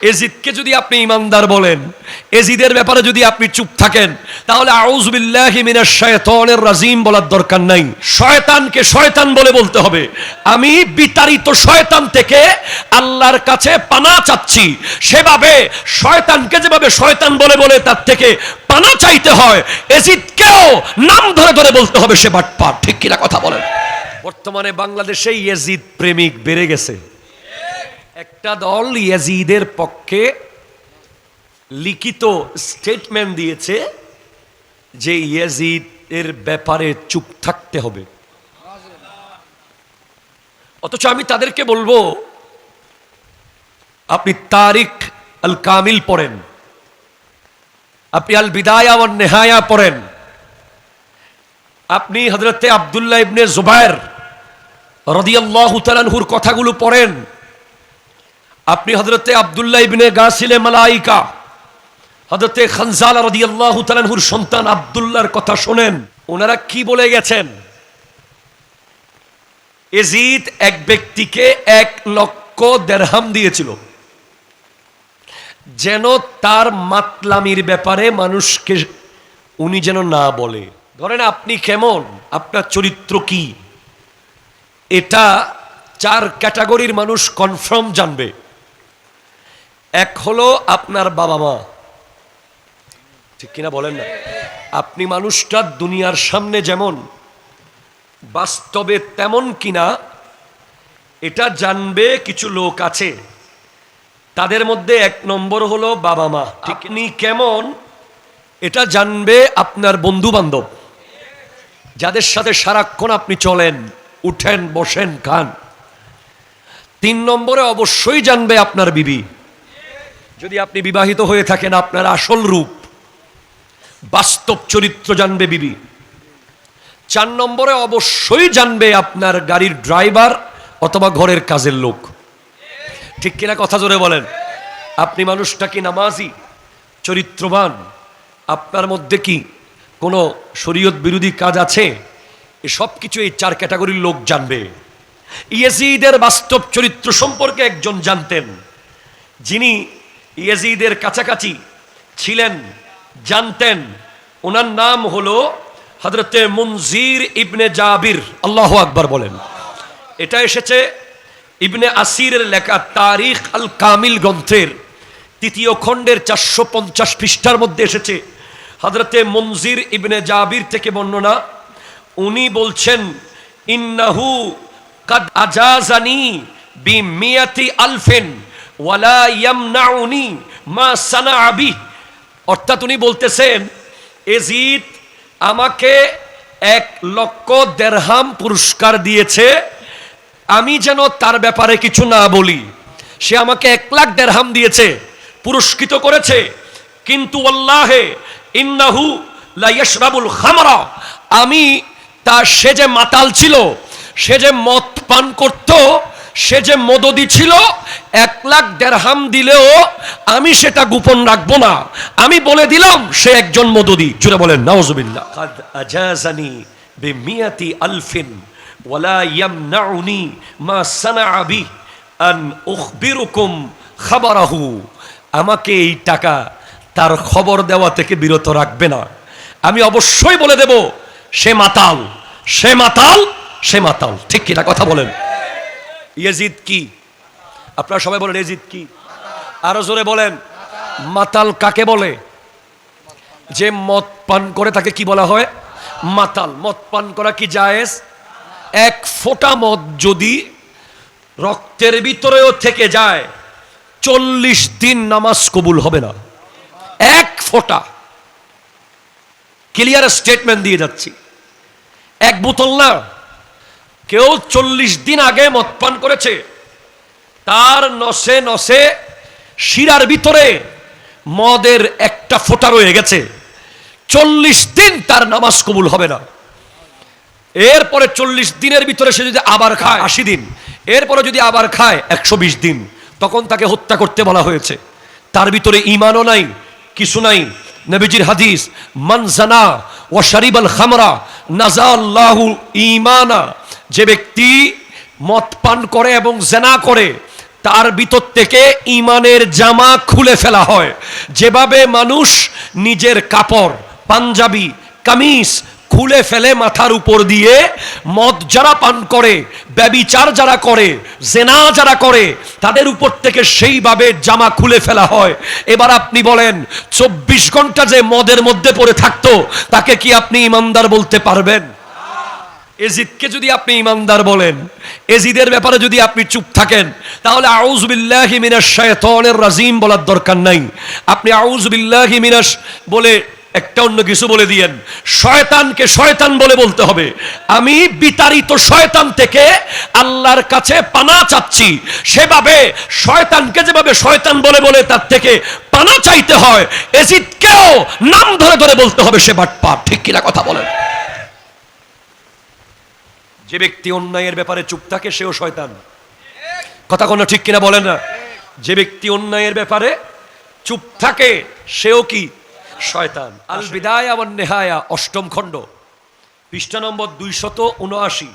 এজিদকে যদি আপনি ইমানদার বলেন, এজিদের ব্যাপারে যদি আপনি চুপ থাকেন, তাহলে রাজিম বলার দরকার নাই। শয়তানকে শয়তান বলে বলতে হবে। আমি বিতাড়িত শয়তান থেকে আল্লাহর কাছে পানা চাচ্ছি। সেভাবে শয়তানকে যেভাবে শয়তান বলে বলে, তার থেকে পানা চাইতে হয়। এজিদকেও নাম ধরে ধরে বলতে হবে সে বাটপার। ঠিক কিনা কথা বলেন? বর্তমানে বাংলাদেশে এজিদ প্রেমিক বেড়ে গেছে। একটা দল ইয়াজিদের পক্ষে লিখিত স্টেটমেন্ট দিয়েছে যে ইয়াজিদ এর ব্যাপারে চুপ থাকতে হবে। অথচ আমি তাদেরকে বলব, আপনি তারিখ আল কামিল পড়েন, আপনি আল বিদায়া নেহায়া পড়েন, আপনি হজরতে আবদুল্লাহ ইবনে জুবায়ের রদিয়াল্লাহু তাআলাহুর কথাগুলো পড়েন আপনি হজরতে আবদুল্লাহ ইবনে গাসিলে মালাইকা হজরতে খানজালা রাদিয়াল্লাহু তাআলাহুর সন্তান আব্দুল্লাহর কথা শোনেন, ওনারা কি বলে গেছেন? এজিদ এক ব্যক্তিকে এক লক্ষ দেড়হাম দিয়েছিল। যেন তার মাতলামির ব্যাপারে মানুষকে উনি যেন না বলে। ধরেন আপনি কেমন? আপনার চরিত্র কি? এটা চার ক্যাটাগরির মানুষ কনফার্ম জানবে। এক হলো আপনার বাবা মা। ঠিক কিনা বলেন না? আপনি মানুষটা দুনিয়ার সামনে যেমন, বাস্তবে তেমন কিনা, এটা জানবে কিছু লোক আছে। তাদের মধ্যে এক নম্বর হলো বাবা মা। আপনি কেমন, এটা জানবে আপনার বন্ধু বান্ধব যাদের সাথে সারাক্ষণ আপনি চলেন, উঠেন, বসেন, খান। তিন নম্বরে অবশ্যই জানবে আপনার বিবি। যদি আপনি বিবাহিত হয়ে থাকেন, আপনার আসল রূপ, বাস্তব চরিত্র জানবে বিবি। চার নম্বরে অবশ্যই জানবে আপনার গাড়ির ড্রাইভার অথবা ঘরের কাজের লোক। ঠিক কিনা কথা জোরে বলেন? আপনি মানুষটা কি নামাজি, চরিত্রবান? আপনার মধ্যে কি কোনো শরীয়ত বিরোধী কাজ আছে? এসব কিছু এই চার ক্যাটাগরির লোক জানবে। ইয়েজিদের বাস্তব চরিত্র সম্পর্কে একজন জানতেন। যিনি ইয়েজিদের কাছাকাছি ছিলেন, জানতেন। ওনার নাম হলো হজরতে মুনজির ইবনে জাবির, আল্লাহ আকবর বলেন। এটা এসেছে ইবনে আসিরের লেখা তারিখ আল কামিল গ্রন্থের তৃতীয় খণ্ডের চারশো পঞ্চাশ পৃষ্ঠার মধ্যে এসেছে। হজরতে মঞ্জির ইবনে জাবির থেকে বর্ণনা, উনি বলছেন, ইন্নাহু কাদ আজাজানি বি মিয়াতি আলফেন। ওয়ালা ইয়ামনাউনি মা সানা আবি অর্থাৎ উনি বলতেছেন এজিদ আমাকে এক লক্ষ দেড়হাম পুরস্কার দিয়েছে, আমি যেন তার ব্যাপারে কিছু না বলি। সে আমাকে এক লাখ দেড়হাম দিয়েছে, পুরস্কৃত করেছে। কিন্তু আল্লাহে ইন্নাহু লাইয়াশরাবুল খামরা। আমি তার সে যে মাতাল ছিল, সে যে মদ পান করত সে যে মদদি ছিল, এক লাখ দেড়হাম দিলেও আমি সেটা গোপন রাখব না। আমি বলে দিলাম, সে একজন মদদি। জুড়ে বলেন বিমিয়াতি আলফিন আমাকে এই টাকা তার খবর দেওয়া থেকে বিরত রাখবে না। আমি অবশ্যই বলে দেব, সে মাতাল সে মাতাল সে মাতাল। ঠিক কিনা কথা বলেন। ইয়েজিদ কি? আপনারা সবাই বলেন এজিদ কি? আরও জোরে বলেন, মাতাল কাকে বলে? যে মদ পান করে তাকে কি বলা হয়? মাতাল। মদ পান করা কি জায়েজ? এক ফোঁটা মদ যদি রক্তের ভিতরেও থেকে যায়, চল্লিশ দিন নামাজ কবুল হবে না। এক ফোঁটা। ক্লিয়ার স্টেটমেন্ট দিয়ে যাচ্ছি। এক বোতল না? কেউ চল্লিশ দিন আগে মদ পান করেছে। তার নসে নসে শিরার ভিতরে মদের একটা ফোঁটা রয়ে গেছে। চল্লিশ দিন তার নামাজ কবুল হবে না। এরপরে চল্লিশ দিনের ভিতরে সে যদি আবার খায় আশি দিন, এরপরে যদি আবার খায় একশো বিশ দিন, তখন তাকে হত্যা করতে বলা হয়েছে। তার ভিতরে ইমানও নাই, কিছু নাই। নবীজির হাদিস মানজানা ও শরিবাল খামরা নাজাল্লাহু ইমানা যে ব্যক্তি মদ পান করে এবং জেনা করে, তার ভিতর থেকে ইমানের জামা খুলে ফেলা হয়। যেভাবে মানুষ নিজের কাপড়, পাঞ্জাবি, কামিজ খুলে ফেলে মাথার উপর দিয়ে, মদ যারা পান করে, ব্যবিচার যারা করে, জেনা যারা করে, তাদের উপর থেকে সেইভাবে জামা খুলে ফেলা হয়। এবার আপনি বলেন, চব্বিশ ঘণ্টা যে মদের মধ্যে পড়ে থাকতো, তাকে কি আপনি ইমানদার বলতে পারবেন? এজিদকে যদি আপনি ইমানদার বলেন, এজিদের ব্যাপারে যদি আপনি চুপ থাকেন, তাহলে আউজবিল্লাহি মিনাশ শায়তানির রাজিম বলার দরকার নাই। আপনি আউজবিল্লাহি মিনাশ বলে একটা অন্য কিছু বলে দিয়েন। শয়তানকে শয়তান বলে বলতে হবে। আমি বিতাড়িত শয়তান থেকে আল্লাহর কাছে পানা চাচ্ছি। সেভাবে শয়তানকে যেভাবে শয়তান বলে বলে, তার থেকে পানা চাইতে হয়। এজিদকেও নাম ধরে ধরে বলতে হবে সে বাটপা ঠিক কিনা কথা বলেন? যে ব্যক্তি অন্যায়ের ব্যাপারে চুপ থাকে, সেও শয়তান। কথা কোনো ঠিক কিনা বলেন না? যে ব্যক্তি অন্যায়ের ব্যাপারে চুপ থাকে, সেও কি? শয়তান। আল বিদায় আমার নেহায়া, অষ্টম খণ্ড। পৃষ্ঠা নম্বর দুইশত উনআশি।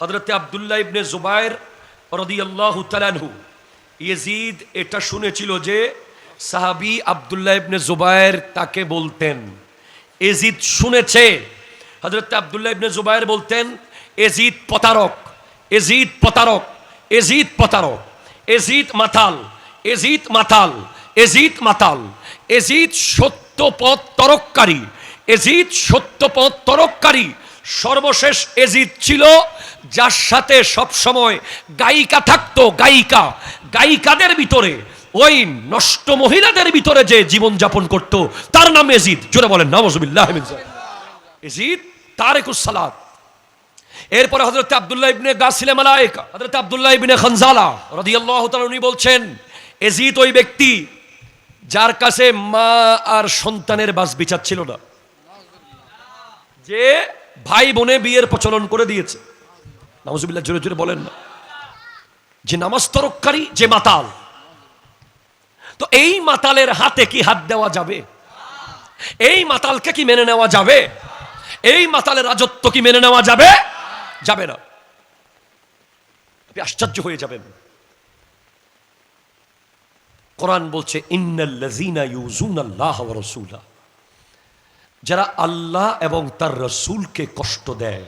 হজরতে আবদুল্লাহ ইবনে জুবায়ের রদিয়াল্লাহু তালানহু ইয়েজিদ এটা শুনেছিল যে সাহাবি আবদুল্লাহ ইবনে জুবায়ের তাকে বলতেন। এজিদ শুনেছে। হজরত আবদুল্লাহ ইবনে জুবায়ের বলতেন এজিদ প্রতারক এজিদ প্রতারক এজিদ প্রতারক, এজিদ মাতাল এজিদ মাতাল এজিদ মাতাল, এজিদ সত্যপথ তরককারী, এজিদ সত্যপথ তরককারী, সর্বশেষ এজিদ ছিল যার সাথে সবসময় গায়িকা থাকতো, গায়িকা, গায়িকাদের ভিতরে, ওই নষ্ট মহিলাদের ভিতরে যে জীবন যাপন করত, তার নাম এজিদ। জোরে বলেন নওয়াজুবিল্লাহ এজিদ তারেকুস সালাত। এরপরে হজরত আব্দুল্লাহ ইবনে গাসিলে মালায়েকা হজরত আব্দুল্লাহ ইবনে খানজালা রাদিয়াল্লাহু উনি বলছেন, এজিদ ওই ব্যক্তি যার কাছে মা আর সন্তানের বাস বিচার ছিল না, যে ভাই বোনে বিয়ের প্রচলন করে দিয়েছে। নামাজুবিল্লাহ জোরে জোরে বলেন না। যে নামাজ তরককারী, যে মাতাল। তো এই মাতালের হাতে কি হাত দেওয়া যাবে? এই মাতালকে কি মেনে নেওয়া যাবে? এই মাতালের রাজত্ব কি মেনে নেওয়া যাবে? যাবে না। আপনি আশ্চর্য হয়ে যাবেন। কোরআন বলছে রাসূলা যারা আল্লাহ এবং তার রসুলকে কষ্ট দেয়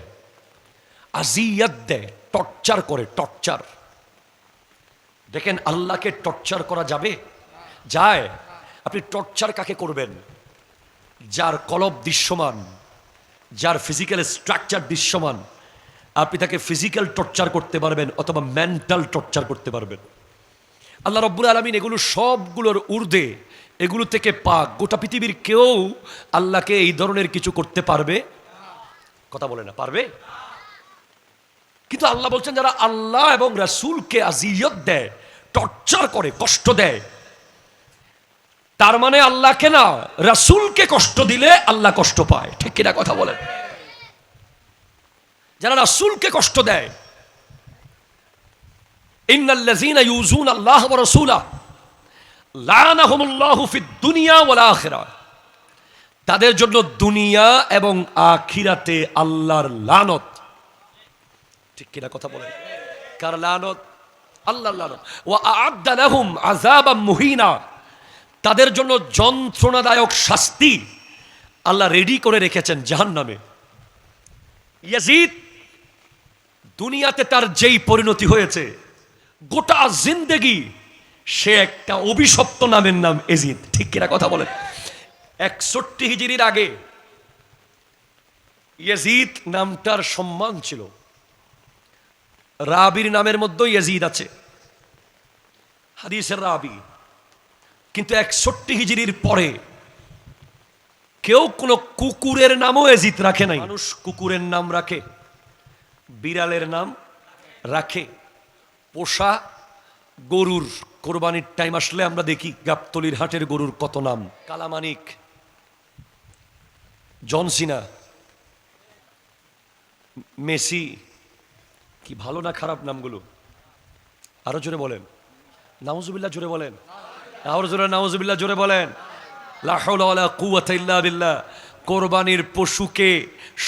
আজিয়াত দেয়, টর্চার করে, টর্চার। দেখেন আল্লাহকে টর্চার করা যাবে? যায়। আপনি টর্চার কাকে করবেন? যার কলব দৃশ্যমান, যার ফিজিক্যাল স্ট্রাকচার দৃশ্যমান আপনি তাকে ফিজিক্যাল টর্চার করতে পারবেন অথবা মেন্টাল টর্চার করতে পারবেন। আল্লাহ রব্বুল আলমিন এগুলো সবগুলোর ঊর্ধ্বে, এগুলো থেকে পাক। গোটা পৃথিবীর কেউ আল্লাহকে এই ধরনের কিছু করতে পারবে? কথা বলে না, পারবে? কিন্তু আল্লাহ বলছেন, যারা আল্লাহ এবং রাসূলকে আজিয়ত দেয় টর্চার করে, কষ্ট দেয়, তার মানে আল্লাহকে না, রাসুলকে কষ্ট দিলে আল্লাহ কষ্ট পায়। ঠিক কিনা কথা বলেন? যারা রাসূলকে কষ্ট দেয়। ইউযুনা আল্লাহ ওয়া রাসূলা লানাহুমুল্লাহু ফিদ দুনিয়া ওয়াল আখিরা তাদের জন্য দুনিয়া এবং আখিরাতে আল্লাহর লানত। ঠিক কিনা কথা বলেন? কার লানত? আল্লাহর লানত। ওয়া আ'আদ্দা লাহুম আযাবাম মুহিনা। তাদের জন্য যন্ত্রণাদায়ক শাস্তি আল্লাহ রেডি করে রেখেছেন জাহান্নামে। ইয়াজিদ দুনিয়াতে তার যেই পরিণতি হয়েছে, গোটা জিন্দেগি সে একটা অভিশপ্ত নামের নাম এজিদ। ঠিক কিনা কথা বলেন? একষট্টি হিজিরির আগে ইয়াজিদ নামটার সম্মান ছিল। রাবির নামের মধ্যেও ইয়াজিদ আছে। হাদিসের রাবি। কিন্তু একষট্টি হিজিরির পরে কেউ কোনো কুকুরের নামও এজিত রাখে নাই। মানুষ কুকুরের নাম রাখে। বিড়ালের নাম রাখে। পোষা গরুর কোরবানির টাইম আসলে আমরা দেখি গাবতলির হাটের গরুর কত নাম। কালামানিক জনসিনা মেসি, কি ভালো না খারাপ নামগুলো? আরও জোরে বলেন। নাউজুবিল্লাহ জোরে বলেন। আরও জোরে, নাউজুবিল্লাহ জোরে বলেন। লা হাওলা ওয়ালা বিল্লাহ। কোরবানির পশুকে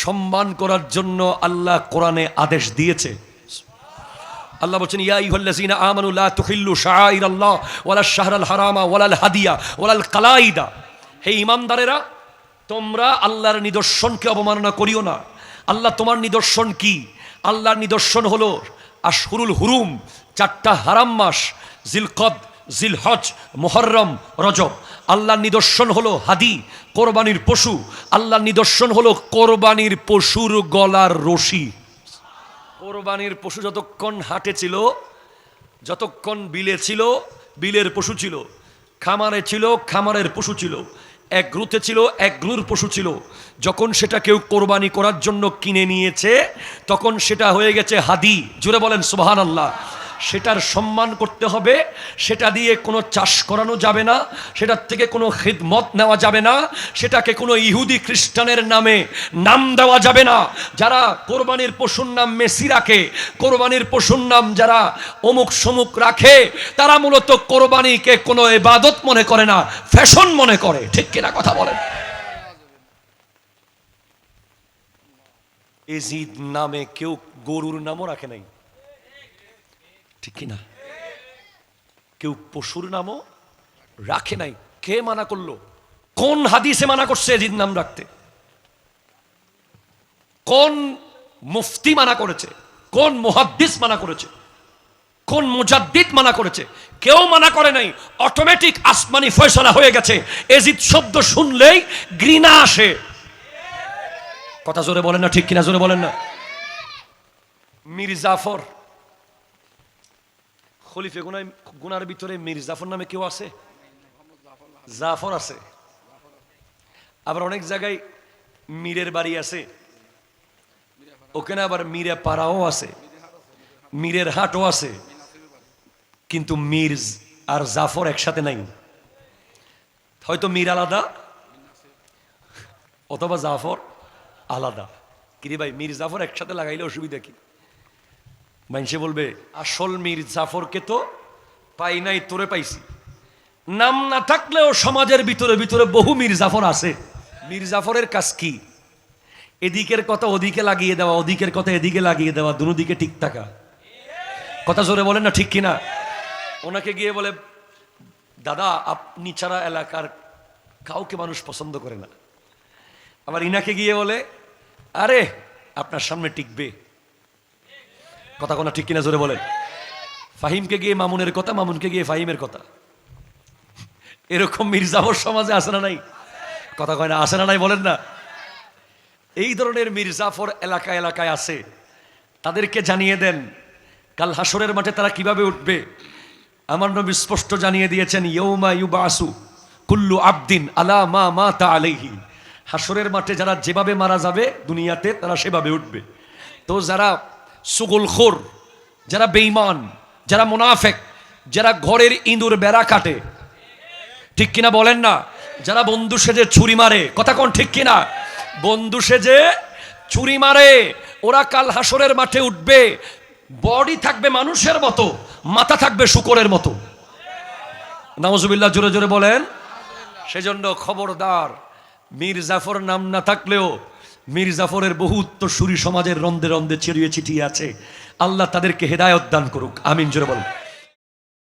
সম্মান করার জন্য আল্লাহ কোরআনে আদেশ দিয়েছে। আল্লাহ বলছেন, ইয়া ইহুল্লাযিনা আমানু লা তুহিল্লু শাআইরাল্লাহ ওয়ালা শাহরাল হারামা ওয়ালাল হাদিয়া ওয়ালাল কালাইদা। হে ইমানদারেরা, তোমরা আল্লাহর নিদর্শনকে অবমাননা করিও না। আল্লাহ তোমার নিদর্শন কি? আল্লাহর নিদর্শন হলো আশহুরুল হুরুম, চারটা হারাম মাস, জিলকদ, জিলহজ, মোহররম, রজব। আল্লাহর নিদর্শন হলো হাদি, কোরবানির পশু। আল্লাহর নিদর্শন হলো কোরবানির পশুর গলার রশি। কোরবানির পশু যতক্ষণ হাটে ছিল, যতক্ষণ বিলে ছিল, বিলের পশু ছিল। খামারে ছিল, খামারের পশু ছিল। এক গ্রুতে ছিল, এক গ্রুর পশু ছিল। যখন সেটা কেউ কোরবানি করার জন্য কিনে নিয়েছে, তখন সেটা হয়ে গেছে হাদি। জুড়ে বলেন সুবাহান আল্লাহ সেটার সম্মান করতে হবে, সেটা দিয়ে কোনো চাষ করানো যাবে না, সেটার থেকে কোনো খিদমত নেওয়া যাবে না, সেটাকে কোনো ইহুদি খ্রিস্টানের নামে নাম দেওয়া যাবে না। যারা কোরবানির পশুর নাম মেসি রাখে, কোরবানির পশুর নাম যারা অমুক সমুক রাখে, তারা মূলত কোরবানিকে কোনো এবাদত মনে করে না, ফ্যাশন মনে করে। ঠিক কিনা কথা বলেন? এজিদ নামে কেউ গরুর নামও রাখে নাই। ঠিক কিনা? কেউ পশুর নামও রাখে নাই। কে মানা করল? কোন হাদিসে মানা করছে এজিদ নাম রাখতে? কোন মুফতি মানা করেছে? কোন মুহাদ্দিস মানা করেছে? কোন মুজাদ্দিদ মানা করেছে? কেউ মানা করে নাই। অটোমেটিক আসমানি ফয়সলা হয়ে গেছে। এজিদ শব্দ শুনলেই ঘৃণা আসে। কথা জোরে বলেন না, ঠিক কিনা জোরে বলেন না? মীর জাফর খলিফে গুনায় গুনার ভিতরে মীর জাফর নামে কেউ আছে? জাফর আছে। আবার অনেক জায়গায় মীরের বাড়ি আছে। ওখানে আবার মীরে পাড়াও আছে। মীরের হাটও আছে। কিন্তু মীর আর জাফর একসাথে নাই। হয়তো মীর আলাদা, অথবা জাফর আলাদা। কিরে ভাই, মীর জাফর একসাথে লাগাইলে অসুবিধা কি? মানুষে বলবে, আসল মীর জাফরকে তো পাই নাই, তোরে পাইছি। নাম না থাকলেও সমাজের ভিতরে ভিতরে বহু মীর জাফর আছে। মীর জাফরের কাজ কি? এদিকের কথা ওদিকে লাগিয়ে দেওয়া, ওদিকের কথা এদিকে লাগিয়ে দেওয়া দুদিকে ঠিক থাকা। কথা জোরে বলেন না ঠিক কিনা? ওনাকে গিয়ে বলে, দাদা, আপনি ছাড়া এলাকার কাউকে মানুষ পছন্দ করে না। আবার ইনাকে গিয়ে বলে, আরে, আপনার সামনে টিকবে। কথা কোনো ঠিক কিনা জোরে বলেন। ফাহিমকে গিয়ে মামুনের কথা, মামুনকে গিয়ে ফাহিমের কথা। এরকম মির্জাফর সমাজে আসে না নাই? কথা কয় না আসে না নাই বলেন না। এই ধরনের মির্জাফর এলাকা এলাকায় আছে। তাদেরকে জানিয়ে দেন, কাল হাসরের মাঠে তারা কীভাবে উঠবে? আমার নবী স্পষ্ট জানিয়ে দিয়েছেন ইয়ৌমা ইউবাসু কুল্লু আবদিন আলা মা মা তা আলাইহি। হাসরের মাঠে যারা যেভাবে মারা যাবে দুনিয়াতে, তারা সেভাবে উঠবে। তো যারা সুগুলখোর যারা বেঈমান, যারা মুনাফেক, যারা ঘরের ইঁদুর বেড়া কাটে। ঠিক কিনা বলেন না? যারা বন্ধু সেজে ছুরি মারে। কথা কোন ঠিক কিনা? বন্ধু সেজে ছুরি মারে। ওরা কাল হাসরের মাঠে উঠবে। বডি থাকবে মানুষের মতো, মাথা থাকবে শুকরের মতো। নামজুবিল্লাহ জোরে জোরে বলেন। সেজন্য খবরদার, মীর জাফর নাম না থাকলেও মীর জাফরের বহু উত্তরসূরি সমাজের রন্ধে রন্ধে ছড়িয়ে ছিটিয়ে আছে। আল্লাহ তাদেরকে হেদায়ত দান করুক। আমিন, জোরে বলেন।